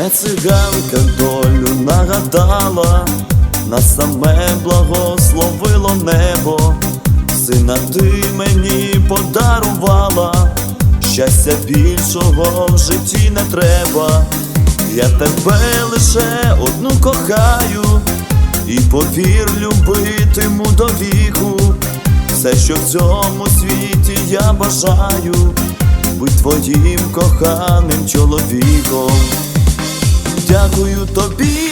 Не циганка долю нагадала, на саме благословило небо, сина ти мені подарувала, щастя більшого в житті не треба. Я тебе лише одну кохаю, і повір, любитиму до віку. Все, що в цьому світі я бажаю, будь твоїм коханим чоловіком. Дякую тобі,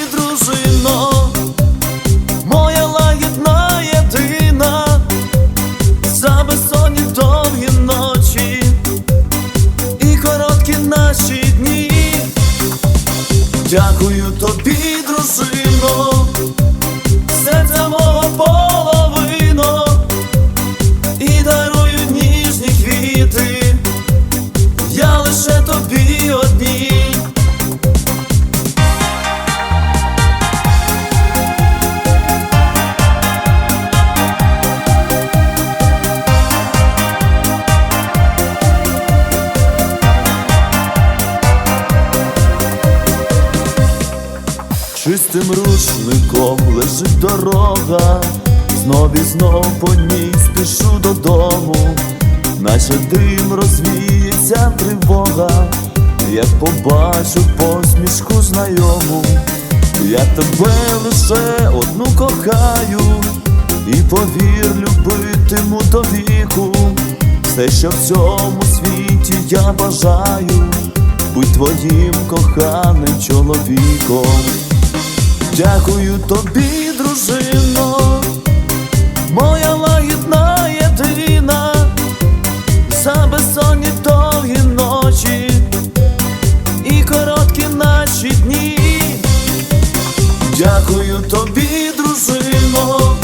Чистим рушником лежить дорога, знов і знов по ній спішу додому, наче дим розвіється тривога, як побачу посмішку знайому, я тебе лише одну кохаю, і повір, любитиму до віку, все, що в цьому світі я бажаю, будь твоїм коханим чоловіком. Дякую тобі, дружино, моя лагідна єдина, за безсонні довгі ночі і короткі наші дні. Дякую тобі, дружино,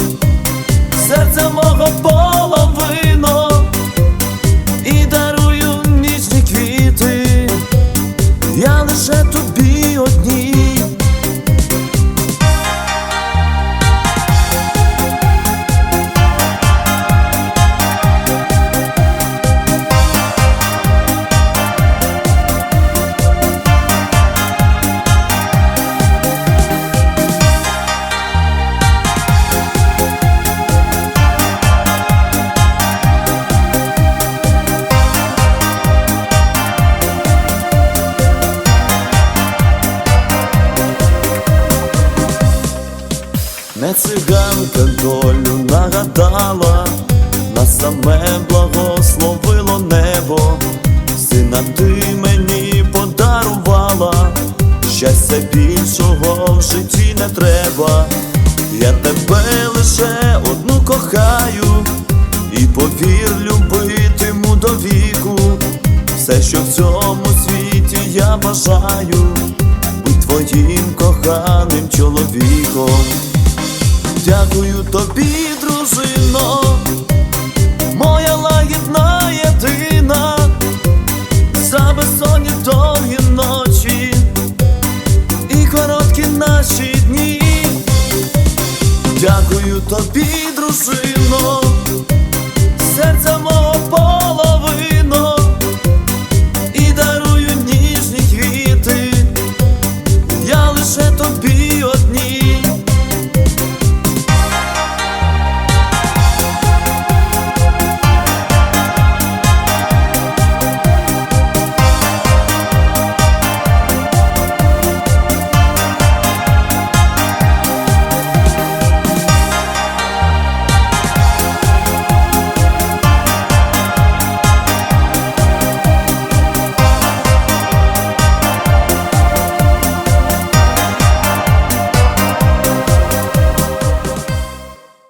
серця мого половино, циганка долю нагадала, на саме благословило небо, сина ти мені подарувала, щастя більшого в житті не треба, я тебе лише одну кохаю, і повір, любитиму до віку, все, що в цьому світі я бажаю, будь твоїм коханим чоловіком. Дякую тобі, дружино, моя лагідна єдина, за безсонні довгі ночі і короткі наші дні. Дякую тобі, дружино, серця мого